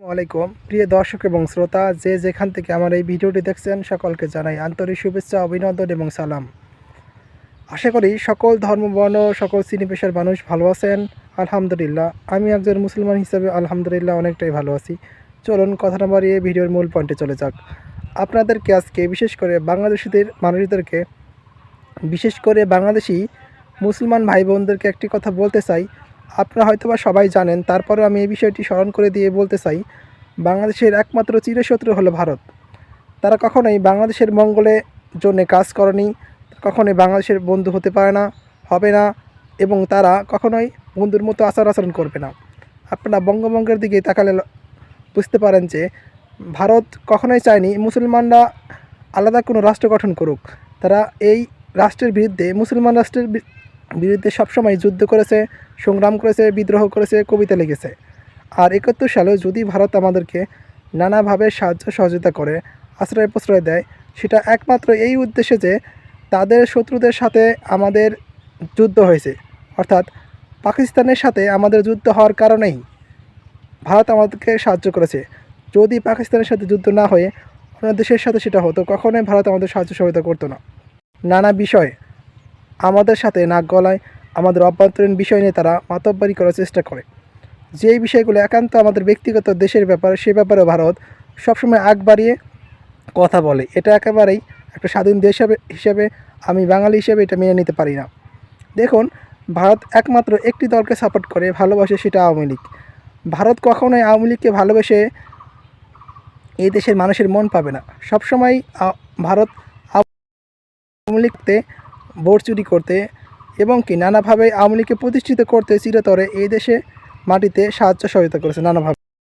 আলাইকুম। প্রিয় দর্শক এবং শ্রোতা, যে যেখান থেকে আমার এই ভিডিওটি দেখছেন, সকলকে জানাই আন্তরিক শুভেচ্ছা, অভিনন্দন এবং সালাম। আশা করি সকল ধর্ম, বর্ণ, সকল শ্রেণি পেশার মানুষ ভালো আছেন। আলহামদুলিল্লাহ, আমি একজন মুসলমান হিসেবে আলহামদুলিল্লাহ অনেকটাই ভালো আছি। চলুন কথা না বাড়িয়ে ভিডিওর মূল পয়েন্টে চলে যাক। আপনাদেরকে আজকে বিশেষ করে বাংলাদেশিদের মানুষদেরকে, বিশেষ করে বাংলাদেশি মুসলমান ভাই বোনদেরকে একটি কথা বলতে চাই। আপনারা হয়তোবা সবাই জানেন, তারপরেও আমি এই বিষয়টি স্মরণ করে দিয়ে বলতে চাই, বাংলাদেশের একমাত্র চিরশত্রু হলো ভারত। তারা কখনোই বাংলাদেশের মঙ্গলের জন্য কাজ করেনি, কখনোই বাংলাদেশের বন্ধু হতে পারে না, হবে না, এবং তারা কখনোই বন্ধুর মতো আচার আচরণ করবে না। আপনারা বঙ্গভঙ্গের দিকে তাকালে বুঝতে পারেন যে, ভারত কখনোই চায়নি মুসলমানরা আলাদা কোনো রাষ্ট্র গঠন করুক। তারা এই রাষ্ট্রের বিরুদ্ধে মুসলমান রাষ্ট্রের বিরুদ্ধে সবসময় যুদ্ধ করেছে, সংগ্রাম করেছে, বিদ্রোহ করেছে, কবিতা লিখেছে। আর একাত্তর সালেও যদি ভারত আমাদেরকে নানাভাবে সাহায্য সহযোগিতা করে, আশ্রয় প্রশ্রয় দেয়, সেটা একমাত্র এই উদ্দেশ্যে যে তাদের শত্রুদের সাথে আমাদের যুদ্ধ হয়েছে। অর্থাৎ পাকিস্তানের সাথে আমাদের যুদ্ধ হওয়ার কারণেই ভারত আমাদেরকে সাহায্য করেছে। যদি পাকিস্তানের সাথে যুদ্ধ না হয়ে অন্য দেশের সাথে সেটা হতো, কখনোই ভারত আমাদের সাহায্য সহযোগিতা করতো না। নানা বিষয় আমাদের সাথে নাক গলায় আমাদের অভ্যন্তরীণ বিষয় নিয়ে তারা মাতব্বারি করার চেষ্টা করে। যেই বিষয়গুলো একান্ত আমাদের ব্যক্তিগত দেশের ব্যাপারে, সে ব্যাপারে ভারত সবসময় আগ বাড়িয়ে কথা বলে। এটা একেবারেই একটা স্বাধীন দেশ হিসাবে আমি বাঙালি হিসেবে এটা মেনে নিতে পারি না। দেখুন, ভারত একমাত্র একটি দলকে সাপোর্ট করে, ভালোবাসে সেটা আওয়ামী লীগ। ভারত কখনোই আওয়ামী লীগকে ভালোবেসে এই দেশের মানুষের মন পাবে না। সবসময় ভারত আওয়ামী লীগতে ভোট চুরি করতে এবং কি নানাভাবে আওয়ামী লীগকে প্রতিষ্ঠিত করতে চিরতরে এই দেশে মাটিতে সাহায্য সহায়তা করেছে নানাভাবে।